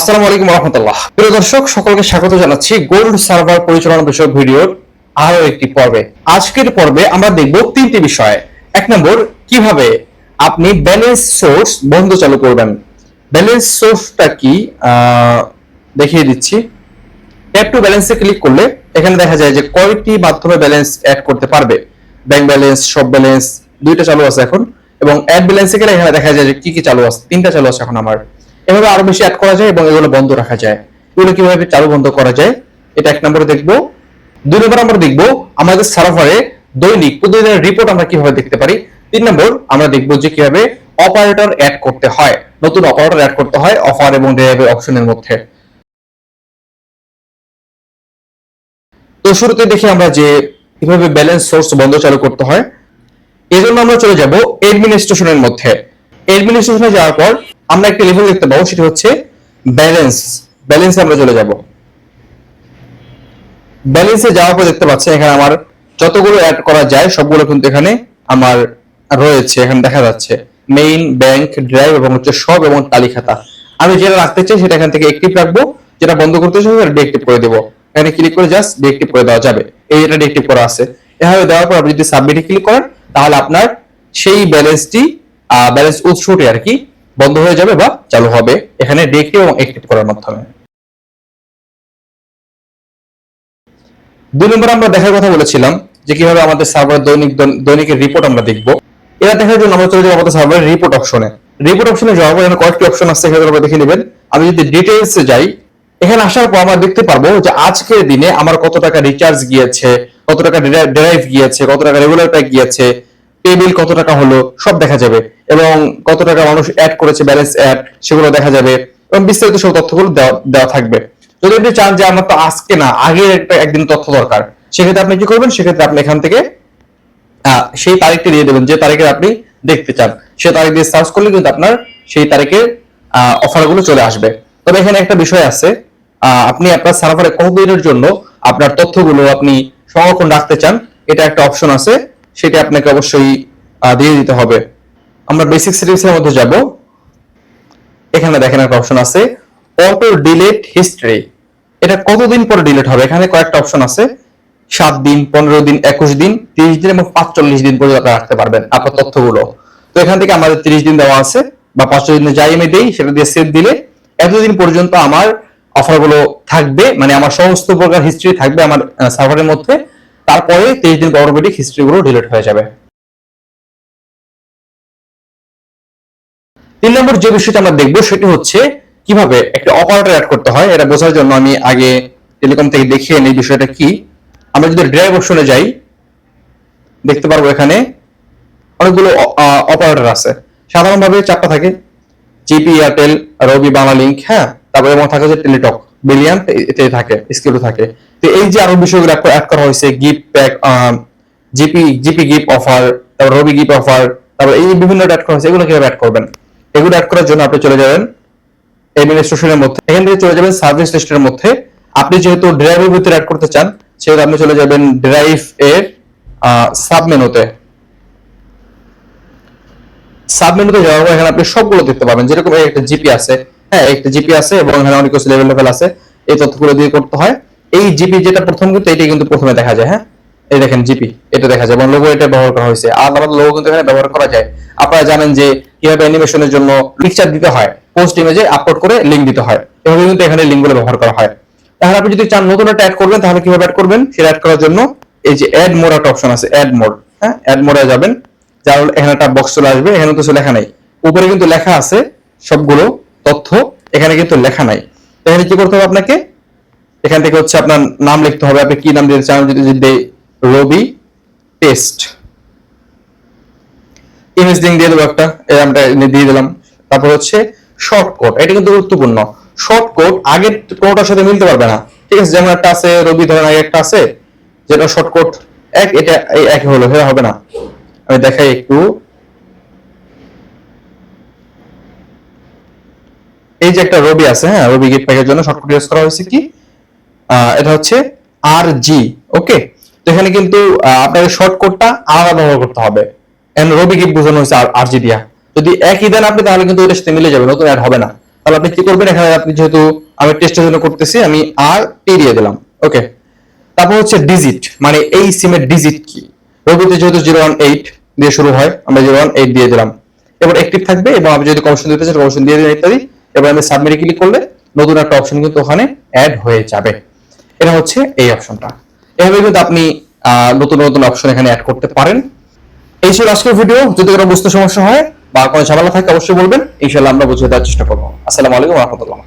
আসসালামু আলাইকুম রহমতুল্লাহ প্রিয় দর্শক, সকলকে স্বাগত জানাচ্ছি গোল্ড সার্ভার পরিচালনা বিষয়ক ভিডিওর আরও একটি পর্বে। আজকের পর্বে আমরা দেখব তিনটি বিষয়। এক নম্বর, কীভাবে আপনি ব্যালেন্স সোর্স বন্ধ চালু করবেন। ব্যালেন্স সোর্সটা কি? দেখিয়ে দিচ্ছি। অ্যাড টু ব্যালেন্সে ক্লিক করলে এখানে দেখা যায় যে কয়টি মাধ্যমে ব্যালেন্স অ্যাড করতে পারবে। ব্যাংক ব্যালেন্স সব ব্যালেন্স দুইটা চালু আছে এখন। এবং অ্যাড ব্যালেন্সে গেলে এখানে দেখা যায় যে কি কি চালু আছে। তিনটা চালু আছে এখন আমার। এভাবে আরও বেশি অ্যাড করা যায় এবং এগুলো বন্ধ রাখা যায়। এগুলো কীভাবে চালু বন্ধ করা যায়, এটা এক নম্বরে দেখব। দুই নম্বর আমরা দেখব আমাদের সার্ভারে দৈনিক প্রতিদিনের রিপোর্ট আমরা কীভাবে দেখতে পারি। তিন নম্বর আমরা দেখব যে কীভাবে অপারেটর অ্যাড করতে হয়, নতুন অপারেটর অ্যাড করতে হয় অফার এবং ডেলিভারি অপশনের মধ্যে। তো শুরুতে দেখি আমরা যে কীভাবে ব্যালেন্স সোর্স বন্ধ চালু করতে হয়। এই জন্য আমরা চলে যাব এডমিনিস্ট্রেশনের মধ্যে। এডমিনিস্ট্রেশনে যাওয়ার পর আমরা একটা লেভেল দেখতে পাবো, সেটা হচ্ছে ব্যালেন্স ব্যালেন্সে আমরা চলে যাব। ব্যালেন্সে যাওয়ার পর দেখতে পাচ্ছেন এখানে আমার যতগুলো অ্যাড করা যায়, সবগুলো কিন্তু এখানে আমার রয়েছে। এখানে দেখা যাচ্ছে মেইন ব্যাংক ড্রাইভ এবং হচ্ছে সব এবং তালিকাতা আমি যেটা রাখতে চাই, সেটা এখান থেকে অ্যাক্টিভ রাখব। যেটা বন্ধ করতে চাই, সেটা ডিএক্টিভ করে দেবো। এখানে ক্লিক করে জাস্ট ডিএক্টিভ করে দেওয়া যাবে। এই এটা ডিএক্টিভ করা আছে। এভাবে দেওয়ার পর আপনি যদি সাবমিটে ক্লিক করেন, তাহলে আপনার সেই ব্যালেন্সটি ব্যালেন্স উৎসটি আর কি বন্ধ হয়ে যাবে বা চালু হবে। এখানে ডিএক্টিভ এবং অ্যাক্টিভ করার মাধ্যমে। দুই নম্বর আমরা দেখার কথা বলেছিলাম যে কীভাবে আমাদের সার্ভার দৈনিক দৈনিকের রিপোর্ট আমরা দেখব। এটা দেখার জন্য আমরা চলে যাব আমাদের সার্ভারের রিপোর্ট অপশনে রিপোর্ট অপশনে যাওয়ার পর কয়েকটি অপশন আছে সেখানে আপনারা দেখে নেবেন। আমি যদি ডিটেলস যাই, এখানে আসার পর আমরা দেখতে পারব যে আজকের দিনে আমার কত টাকা রিচার্জ গিয়েছে, কত টাকা ড্রাইভ গিয়েছে, কত টাকা রেগুলার প্যাক গিয়েছে পে বিল কত টাকা হলো, সব দেখা যাবে। এবং কত টাকা মানুষ অ্যাড করেছে ব্যালেন্স অ্যাড সেগুলো দেখা যাবে এবং বিস্তারিত সব তথ্যগুলো দেওয়া থাকবে। যদি আপনি চান যে আমার তো আজকে না, আগের একটা একদিন তথ্য দরকার, সেক্ষেত্রে আপনি কি করবেন? সেক্ষেত্রে আপনি এখান থেকে সেই তারিখটি দিয়ে দেবেন, যে তারিখে আপনি দেখতে চান। সে তারিখ দিয়ে সার্চ করলে কিন্তু আপনার সেই তারিখের অফারগুলো চলে আসবে। তবে এখানে একটা বিষয় আছে আপনি আপনার সার্ভারে কতদিনের জন্য আপনার তথ্যগুলো আপনি সংরক্ষণ রাখতে চান, এটা একটা অপশন আছে, সেটা আপনাকে অবশ্যই দিয়ে দিতে হবে। আমরা বেসিক সেটিংস এর মধ্যে যাব। এখানে দেখেন একটা অপশন আছে অটো ডিলেট হিস্ট্রি এটা কতদিন পরে ডিলিট হবে? এখানে কয়েকটা অপশন আছে। সাত দিন, পনেরো দিন, একুশ দিন, তিরিশ দিন এবং পাঁচচল্লিশ দিন পর্যন্ত আপনারা রাখতে পারবেন আপনার তথ্যগুলো। তো এখান থেকে আমাদের তিরিশ দিন দেওয়া আছে বা পাঁচচল্লিশ দিনে যাই আমি দেই, সেটা দিয়ে সেভ দিলে এতদিন পর্যন্ত আমার অফারগুলো থাকবে মানে আমার সমস্ত প্রকার হিস্ট্রি থাকবে আমার সার্ভারের মধ্যে। তারপরে তিরিশ দিন অটোমেটিক হিস্ট্রি গুলো ডিলিট হয়ে যাবে। তিন নম্বর যে বিষয়টা আমরা দেখব, সেটি হচ্ছে কীভাবে একটা অপারেটর অ্যাড করতে হয়, এটা বোঝার জন্য আমি আগে টেলিকম থেকে দেখিয়ে নিই বিষয়টা কি। আমরা যদি ড্রাইভ অপশনে যাই, দেখতে পারব এখানে অনেকগুলো অপারেটর আছে। সাধারণভাবে চারটা থাকে জিপি এয়ারটেল রবি বাংলালিংক হ্যাঁ? তারপরে এবং থাকে যে টেলিটক ব্রিলিয়ান্ট এতে থাকে স্কিল থাকে। তো এই যে আরও বিষয়গুলো অ্যাড করা হয়েছে gift pack GP GP gift offer তারপর রবি গিফট অফার তারপর এই বিভিন্ন অ্যাড করা হয়েছে, এগুলো কীভাবে অ্যাড করবেন? এগুলো অ্যাড করার জন্য আপনি চলে যাবেন অ্যাডমিনিস্ট্রেশনের মধ্যে। এখান থেকে চলে যাবেন সার্ভিস লিস্টের মধ্যে। আপনি যেহেতু ড্রাইভের ভিতরে অ্যাড করতে চান, সেহেতু আপনি চলে যাবেন ড্রাইভ এর সাব মেনুতে সাব মেনুতে যাওয়ার পর এখানে আপনি সবগুলো দেখতে পাবেন। যেরকম একটা জিপি আছে। হ্যাঁ একটা জিপি আছে এবং এখানে অনেক কিছু লেভেল লেভেল আছে। এই তথ্যগুলো দিয়ে করতে হয়। এই জিপি যেটা প্রথম কিন্তু, এটাই কিন্তু প্রথমে দেখা যায় হ্যাঁ? এই দেখেন জিপি এটা দেখা যায়। এবং লোগো এটা ব্যবহার করা হয়েছে। আর আলাদা লোগো কিন্তু এখানে ব্যবহার করা যায়। আপনারা জানেন যে কীভাবে অ্যানিমেশনের জন্য পিকচার দিতে হয় পোস্ট ইমেজে আপলোড করে লিঙ্ক দিতে হয় এভাবে কিন্তু এখানে লিঙ্কগুলো ব্যবহার করা হয়। তাহলে আপনি যদি চান নতুন একটা অ্যাড করবেন, তাহলে কীভাবে অ্যাড করবেন? সেটা অ্যাড করার জন্য এই যে অ্যাড মোড একটা অপশন আছে অ্যাড মোড হ্যাঁ? অ্যাড মোডে যাবেন, যার এখানে একটা বক্স চলে আসবে, এখানে কিছু লেখা নাই। উপরে কিন্তু লেখা আছে সবগুলো তথ্য, এখানে কিন্তু লেখা নাই। এখানে কি করতে হবে আপনাকে? এখান থেকে হচ্ছে আপনার নাম লিখতে হবে, আপনি কি নাম দিতে চান? যদি যদি রবি টেস্ট ইমেজ লিঙ্ক দিয়ে দেবো একটা নামটা দিয়ে দিলাম। তারপর হচ্ছে শর্ট কোড এটা কিন্তু গুরুত্বপূর্ণ। শর্ট কোড আগের কোনটার সাথে মিলতে পারবে না। ঠিক আছে, যেমন একটা আছে, রবি ধরেন আগে একটা আছে, যেটা শর্ট কোড এক, এটা একই হলো হ্যাঁ হবে না। আমি দেখাই একটু। এই যে একটা রবি আছে হ্যাঁ রবি গিফট প্যাকের জন্য শর্টকাট ইউজ করা হয়েছে কি? এটা হচ্ছে আর জি ওকে তো এখানে কিন্তু আপনাকে শর্টকাটটা আলাদা ব্যবহার করতে হবে। রবি গিফট বোঝানো হয়েছে আর দিয়া যদি একই দেন আপনি, তাহলে কিন্তু ওটার সাথে মিলে যাবে, নতুন অ্যাড হবে না। তাহলে আপনি কি করবেন? এখানে আপনি যেহেতু আমি টেস্টের জন্য করতেছি, আমি আর টি দিয়ে দিলাম। ওকে তারপর হচ্ছে ডিজিট মানে এই সিমের ডিজিট কি? রবিতে যেহেতু জিরো ওয়ান এইট দিয়ে শুরু হয়, আমরা জিরো ওয়ান এইট দিয়ে দিলাম। এবার অ্যাক্টিভ থাকবে এবং আপনি যদি কমিশন দিতে চান কমিশন দিয়ে দিন ইত্যাদি। এবার আমি সাবমিটে ক্লিক করলে নতুন একটা অপশন কিন্তু ওখানে অ্যাড হয়ে যাবে। এটা হচ্ছে এই অপশনটা এভাবে কিন্তু আপনি নতুন নতুন অপশন এখানে অ্যাড করতে পারেন। এই ছিল আজকের ভিডিও যদি কোনো বুঝতে সমস্যা হয় বা কোনো ঝামেলা থাকে, অবশ্যই বলবেন। ইনশাল্লাহ আমরা বুঝিয়ে দেওয়ার চেষ্টা করব। আসসালামু আলাইকুম রহমতুল্লাহ।